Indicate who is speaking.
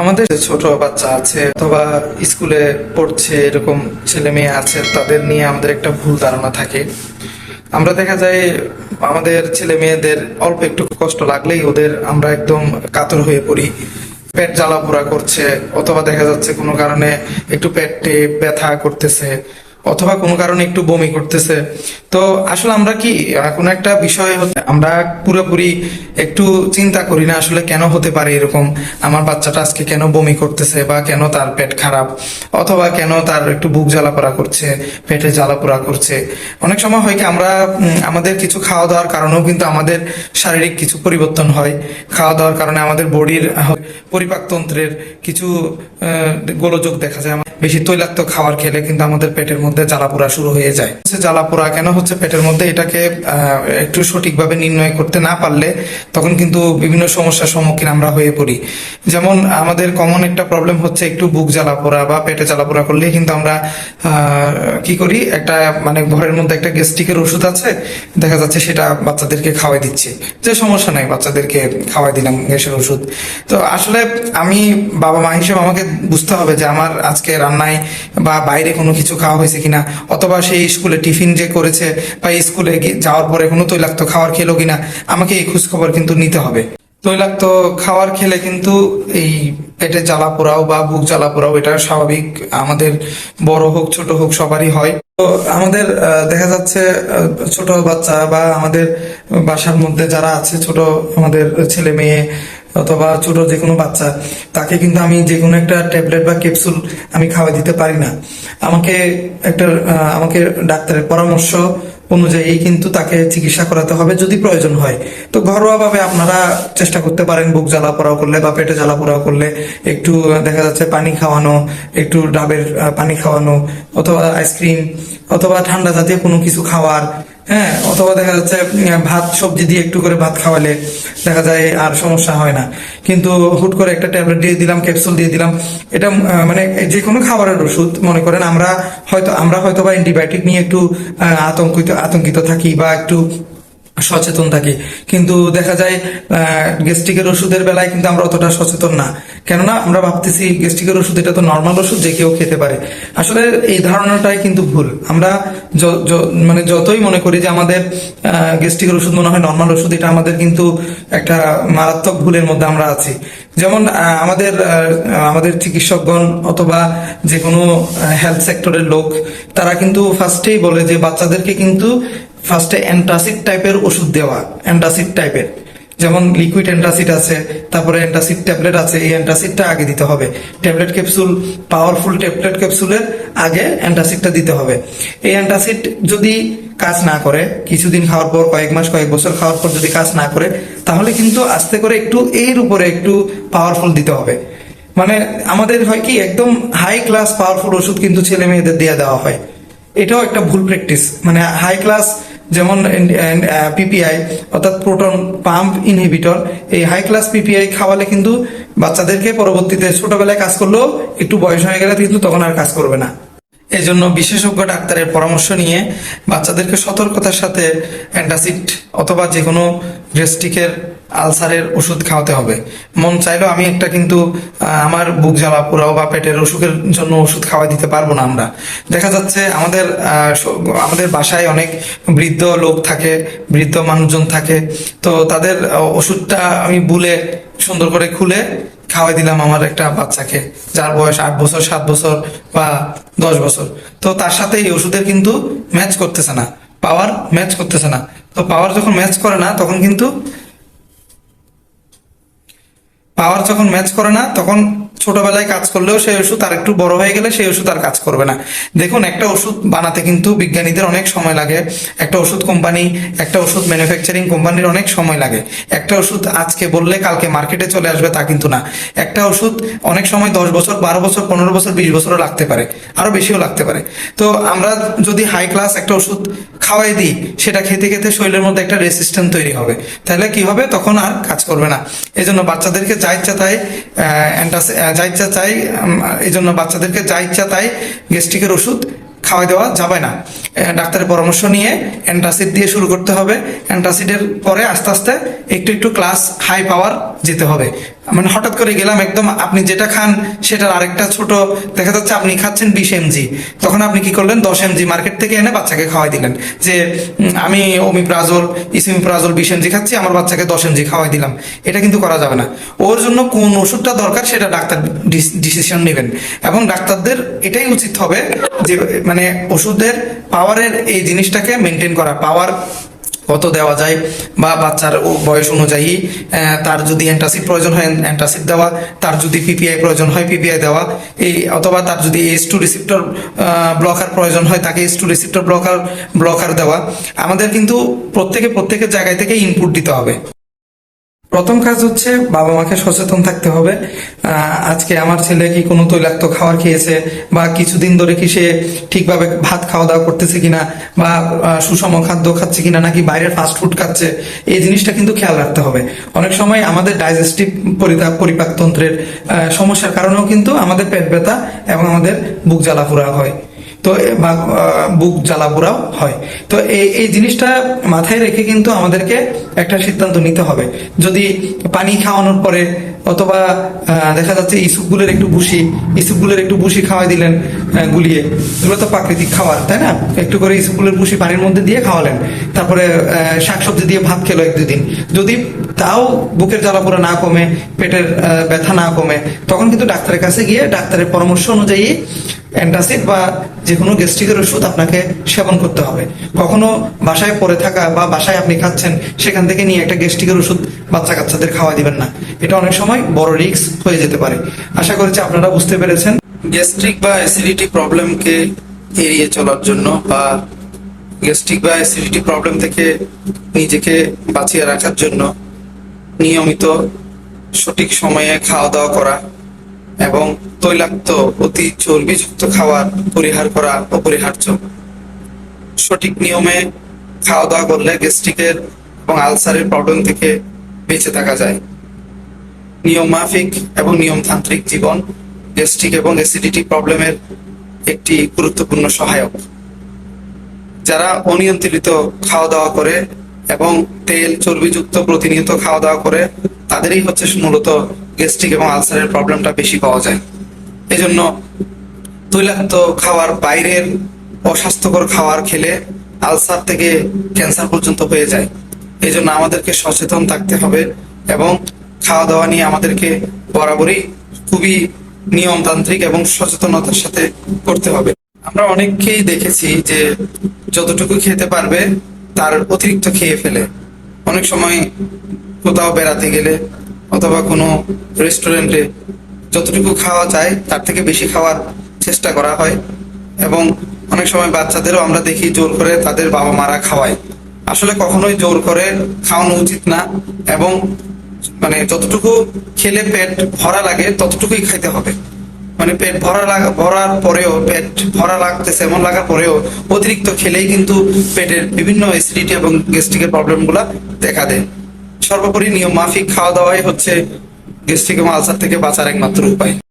Speaker 1: আমাদের ছোট বাচ্চা আছে অথবা স্কুলে পড়ছে, এরকম ছেলে মেয়ে আছে, তাদের নিয়ে আমাদের একটা ভুল ধারণা থাকে। আমরা দেখা যায় আমাদের ছেলে মেয়েদের অল্প একটু কষ্ট লাগলেই ওদের আমরা একদম কাতর হয়ে পড়ি। পেট জ্বালা করছে, অথবা দেখা যাচ্ছে কোনো কারণে একটু পেটে ব্যথা করতেছে। অথবা কোনো কারণে একটু বমি করতেছে। তো আসলে আমরা কি কোনো একটা বিষয় আমরা পুরোপুরি একটু চিন্তা করি না আসলে কেন হতে পারে এরকম, আমার বাচ্চাটা আজকে কেন বমি করতেছে বা কেন তার পেট খারাপ, অথবা কেন তার একটু বুক জ্বালাপোড়া করছে, পেটে জ্বালাপোড়া করছে। অনেক সময় হয় কি, আমরা আমাদের কিছু খাওয়া দাওয়ার কারণেও কিন্তু আমাদের শারীরিক কিছু পরিবর্তন হয়। খাওয়া দাওয়ার কারণে আমাদের বডির পরিপাকতন্ত্রের কিছু গোলযোগ দেখা যায়। বেশি তৈলাক্ত খাবার খেলে কিন্তু আমাদের পেটের মধ্যে জ্বালাপোড়া শুরু হয়ে যায়। জ্বালাপোড়া কেন হচ্ছে পেটের মধ্যে? এটাকে একটু সঠিকভাবে নির্ণয় করতে না পারলে তখন কিন্তু বিভিন্ন সমস্যার সম্মুখীন আমরা হয়ে পড়ি। যেমন আমাদের কমন একটা প্রবলেম হচ্ছে একটু বুক জ্বালাপোড়া বা পেটে জ্বালাপোড়া করলে কিন্তু আমরা কি করি? একটা মানে ঘরের মধ্যে একটা গ্যাস্ট্রিকের ওষুধ আছে, দেখা যাচ্ছে সেটা বাচ্চাদেরকে খাওয়াই দিচ্ছে। যে সমস্যা নাই, বাচ্চাদেরকে খাওয়াই দিলাম গ্যাসের ওষুধ। তো আসলে আমি বাবা মা হিসেবে আমাকে বুঝতে হবে যে আমার আজকে রান্নায় বা বাইরে কোনো কিছু খাওয়া হয়েছে কিনা, অথবা সেই স্কুলে টিফিন যে করেছে বা স্কুলে যাওয়ার পরে কোনো তৈলাক্ত খাবার খেলো কিনা, আমাকে এই খোঁজ খবর কিন্তু নিতে হবে। তৈলাক্ত খাবার খেলে কিন্তু এই পেটে জ্বালা পোড়াও বা বুক জ্বালা পোড়াও, এটা স্বাভাবিক, আমাদের বড় হোক, ছোট হোক, সবারই হয়। তো আমাদের দেখা যাচ্ছে ছোট বাচ্চা বা আমাদের বাসার মধ্যে যারা আছে, ছোট আমাদের ছেলে মেয়ে অথবা ছোট যে কোনো বাচ্চা, তাকে কিন্তু আমি যে কোনো একটা ট্যাবলেট বা ক্যাপসুল আমি খাওয়াই দিতে পারি না। আমাকে একটা আমাকে ডাক্তারের পরামর্শ অনুযায়ী কিন্তু তাকে চিকিৎসা করাতে হবে যদি প্রয়োজন হয়। তো ঘরোয়াভাবে আপনারা চেষ্টা করতে পারেন, বুক জ্বালা পোড়াও করলে বা পেটে জ্বালা পোড়াও করলে একটু দেখা যাচ্ছে পানি খাওয়ানো, একটু ডাবের পানি খাওয়ানো, অথবা আইসক্রিম অথবা ঠান্ডা জাতীয় কোনো কিছু খাওয়ার হ্যাঁ অথবা দেখা যাচ্ছে ভাত, সবজি দিয়ে একটু করে ভাত খাওয়ালে দেখা যায় আর সমস্যা হয় না। কিন্তু হুট করে একটা ট্যাবলেট দিয়ে দিলাম, ক্যাপসুল দিয়ে দিলাম, এটা মানে যে কোনো খাবারের ওষুধ, মনে করেন আমরা হয়তো আমরা হয়তো বা অ্যান্টিবায়োটিক নিয়ে একটু আতঙ্কিত আতঙ্কিত থাকি বা একটু সচেতন থাকি। কিন্তু দেখা যায় গ্যাস্ট্রিকের ওষুধের বেলায় কিন্তু আমরা অতটা সচেতন না। কেননা আমরা ভাবতেছি গ্যাস্ট্রিকের ওষুধ এটা তো নর্মাল ওষুধ যে কেউ খেতে পারে। আসলে এই ধারণাটাই কিন্তু ভুল। আমরা মানে যতই মনে করি যে আমাদের গ্যাস্ট্রিকের ওষুধ মনে হয় নর্মাল ওষুধ, এটা আমাদের কিন্তু একটা মারাত্মক ভুলের মধ্যে আমরা আছি। যেমন আমাদের আমাদের চিকিৎসকগণ অথবা যে কোনো হেলথ সেক্টরের লোক, তারা কিন্তু ফার্স্টেই বলে যে বাচ্চাদেরকে কিন্তু ফার্স্টে অ্যান্টাসিড টাইপের ওষুধ দেওয়া অ্যান্টাসিড টাইপের যেমন লিকুইড অ্যান্টাসিড আছে, তারপরে অ্যান্টাসিড ট্যাবলেট আছে, এই অ্যান্টাসিডটা আগে দিতে হবে। ট্যাবলেট ক্যাপসুল পাওয়ারফুল ট্যাবলেট ক্যাপসুলের আগে অ্যান্টাসিডটা দিতে হবে। এই অ্যান্টাসিড যদি কাজ না করে, কিছুদিন খাওয়ার পর, কয়েক মাস, কয়েক বছর খাওয়ার পর যদি কাজ না করে, তাহলে কিন্তু আস্তে করে একটু এর উপরে একটু পাওয়ারফুল দিতে হবে। মানে আমাদের হয় কি, একদম হাই ক্লাস পাওয়ারফুল ওষুধ কিন্তু ছেলে মেয়েদের দিয়ে দেওয়া হয়। এটাও একটা ভুল প্র্যাকটিস মানে হাই ক্লাস যেমন পিপিআই অর্থাৎ প্রোটন পাম্প ইনহিবিটর এই হাই ক্লাস পিপিআই খাওয়ালে কিন্তু বাচ্চাদেরকে পরবর্তীতে ছোটবেলায় কাজ করলেও একটু বয়স হয়ে গেলে কিন্তু তখন আর কাজ করবে না। এই জন্য বিশেষজ্ঞ ডাক্তারের পরামর্শ নিয়ে বাচ্চাদেরকে সতর্কতার সাথে অ্যান্টাসিড অথবা যে কোনো গ্যাস্ট্রিকের আলসারের ওষুধ খাওয়াতে হবে। মন চাইলেও আমি একটা কিন্তু আমার বুক জ্বালা পোড়াও বা পেটের অসুখের জন্য ওষুধ খাওয়া দিতে পারব না আমরা। দেখা যাচ্ছে আমাদের আমাদের বাসায় অনেক বৃদ্ধ লোক থাকে, বৃদ্ধ মানুষজন থাকে। তো তাদের ওষুধটা আমি বলে সুন্দর করে খুলে খাওয়াই দিলাম আমার একটা বাচ্চাকে, যার বয়স আট বছর, সাত বছর বা দশ বছর। তো তার সাথে এই ওষুধের কিন্তু ম্যাচ করতেছে না পাওয়ার ম্যাচ করতেছে না। তো পাওয়ার যখন ম্যাচ করে না, তখন কিন্তু পাওয়ার যখন ম্যাচ করে না, তখন ছোটবেলায় কাজ করলেও সেই ওষুধ আর একটু বড় হয়ে গেলে সেই ওষুধ আর কাজ করবে না। দেখুন, একটা ওষুধ বানাতে কিন্তু বিজ্ঞানীদের অনেক সময় লাগে। একটা ওষুধ কোম্পানি, একটা ওষুধ ম্যানুফ্যাকচারিং কোম্পানির অনেক সময় লাগে। একটা ওষুধ আজকে বললে কালকে মার্কেটে চলে আসবে তা কিন্তু না। একটা ওষুধ অনেক সময় দশ বছর, বারো বছর, পনেরো বছর, বিশ বছরও লাগতে পারে। আরও বেশিও লাগতে পারে। তো আমরা যদি হাই ক্লাস একটা ওষুধ খাওয়াই দিই সেটা খেতে খেতে শরীরের মধ্যে একটা রেসিস্ট্যান্ট তৈরি হবে। তাহলে কি হবে? তখন আর কাজ করবে না। এই জন্য বাচ্চাদেরকে যা ইচ্ছা তাই যা ইচ্ছা উম, এই জন্য বাচ্চাদেরকে যা ইচ্ছা তাই গ্যাস্ট্রিকের ওষুধ খাওয়াই দেওয়া যাবে না। ডাক্তারের পরামর্শ নিয়ে অ্যান্টাসিড দিয়ে শুরু করতে হবে। অ্যান্টাসিডের পরে আস্তে আস্তে একটু একটু ক্লাস হাই পাওয়ার যেতে হবে। মানে হঠাৎ করে গেলাম, একদম আপনি যেটা খান সেটার আরেকটা ছোট, দেখা যাচ্ছে আপনি খাচ্ছেন বিশ এমজি। তখন আপনি কি করলেন? দশ এমজি মার্কেট থেকে এনে বাচ্চাকে খাওয়াই দিলেন। যে আমি ওমিপ্রাজল, ইসিমিপ্রাজল বিশ এমজি খাচ্ছি, আমার বাচ্চাকে দশ এমজি খাওয়াই দিলাম। এটা কিন্তু করা যাবে না। ওর জন্য কোন ওষুধটা দরকার সেটা ডাক্তার ডিসিশন নেবেন। এবং ডাক্তারদের এটাই উচিত হবে যে মানে ওষুধের, পাওয়ারের এই জিনিসটাকে মেনটেন করা। পাওয়ার কত দেওয়া যায় বা বাচ্চার বয়স অনুযায়ী তার যদি অ্যান্টাসিড প্রয়োজন হয় অ্যান্টাসিড দেওয়া, তার যদি পিপিআই প্রয়োজন হয় পিপিআই দেওয়া, এই অথবা তার যদি এস টু রিসিপ্টর ব্লকার প্রয়োজন হয়, তাকে S two receptor blocker blocker দেওয়া। আমাদের কিন্তু প্রত্যেকে প্রত্যেকের জায়গায় থেকে ইনপুট দিতে হবে। প্রথম কাজ হচ্ছে বাবা মাকে সচেতন থাকতে হবে। আজকে আমার ছেলে কি কোনো তৈলাক্ত খাবার খেয়েছে বা কিছুদিন ধরে কি সে ঠিকভাবে ভাত খাওয়া দাওয়া করতেছে কিনা বা সুষম খাদ্য খাচ্ছে কিনা নাকি বাইরের ফাস্ট ফুড খাচ্ছে, এই জিনিসটা কিন্তু খেয়াল রাখতে হবে। অনেক সময় আমাদের ডাইজেস্টিভ পরিপাকতন্ত্রের সমস্যার কারণেও কিন্তু আমাদের পেট ব্যথা এবং আমাদের বুক জ্বালা হয়। তো বুক জ্বালাপোড়াও হয়। তো এই এই জিনিসটা মাথায় রেখে কিন্তু আমাদেরকে একটা সিদ্ধান্ত নিতে হবে। যদি পানি খাওয়ানোর পরে অথবা দেখা যাচ্ছে ইসুপগুলের একটু বুসি ইসুপগুলের একটু বুসি খাওয়াই দিলেন গুলিয়ে। এগুলো তো প্রাকৃতিক খাবার, তাই না? একটু করে ইসুপগুলের বুসি পানির মধ্যে দিয়ে খাওয়ালেন। তারপরে শাকসবজি দিয়ে ভাত খেলো এক দুদিন। যদি তাও বুকের জ্বালাপোড়া না কমে, পেটের ব্যথা না কমে, তখন কিন্তু ডাক্তারের কাছে গিয়ে ডাক্তারের পরামর্শ অনুযায়ী অ্যান্টাসিড বা যে কোনো গ্যাস্ট্রিকের ওষুধ আপনাকে সেবন করতে হবে। কখনো বাসায় পড়ে থাকা বা বাসায় আপনি খাচ্ছেন, সেখান থেকে নিয়ে একটা গ্যাস্ট্রিকের ওষুধ বাচ্চা কাচ্চাদের খাওয়া দিবেন না। এটা অনেক সময় বড় রিস্ক হয়ে যেতে পারে। আশা করছি আপনারা বুঝতে পেরেছেন। গ্যাস্ট্রিক বা অ্যাসিডিটি প্রবলেমকে এড়িয়ে চলার জন্য বা গ্যাস্ট্রিক বা অ্যাসিডিটি প্রবলেম থেকে নিজেকে বাঁচিয়ে রাখার জন্য নিয়মিত সঠিক সময়ে খাওয়া দাওয়া করা এবং তৈলাক্ত, অতি চর্বিযুক্ত খাবার পরিহার করা অপরিহার্য। সঠিক নিয়মে খাওয়া দাওয়া করলে গ্যাস্ট্রিকের এবং আলসারের প্রবলেম থেকে বেঁচে থাকা যায়। নিয়ম মাফিক এবং নিয়মতান্ত্রিক জীবন, গ্যাস্ট্রিক এবং অ্যাসিডিটি প্রবলেমের একটি গুরুত্বপূর্ণ সহায়ক। যারা অনিয়ন্ত্রিত খাওয়া দাওয়া করে এবং তেল চর্বিযুক্ত প্রতিনিয়ত খাওয়া দাওয়া করে, তাদেরই হচ্ছে মূলত গ্যাস্ট্রিক এবং আলসারের প্রবলেমটা বেশি পাওয়া যায়। এজন্য তৈলাক্ত খাওয়ার বাইরের অস্বাস্থ্যকর খাবার খেলে আলসার থেকে ক্যান্সার পর্যন্ত হয়ে যায়। এই জন্য আমাদেরকে সচেতন থাকতে হবে এবং খাওয়া দাওয়া নিয়ে আমাদেরকে বরাবরই খুবই নিয়মতান্ত্রিক এবং সচেতনতার সাথে করতে হবে। আমরা অনেককেই দেখেছি যে যতটুকু খেতে পারবে তার অতিরিক্ত খেয়ে ফেলে। অনেক সময় কোথাও বেড়াতে গেলে অথবা কোনো রেস্টুরেন্টে যতটুকু খাওয়া যায়, তার থেকে বেশি খাওয়ার চেষ্টা করা হয়। এবং অনেক সময় বাচ্চাদেরও আমরা দেখি জোর করে তাদের বাবা মারা খাওয়ায়। আসলে কখনোই জোর করে খাওয়ানো উচিত না এবং মানে যতটুকু খেলে পেট ভরা লাগে, ততটুকুই খাইতে হবে। মানে পেট ভরা লাগা, ভরার পরেও, পেট ভরা লাগতেছে, এমন লাগার পরেও অতিরিক্ত খেলেই কিন্তু পেটের বিভিন্ন অ্যাসিডিটি এবং গ্যাস্ট্রিকের প্রবলেমগুলো দেখা দেয়। সর্বোপরি নিয়ম মাফিক খাওয়া দাওয়াই হচ্ছে গ্যাস্ট্রিক এবং আলসার থেকে বাঁচার একমাত্র উপায়।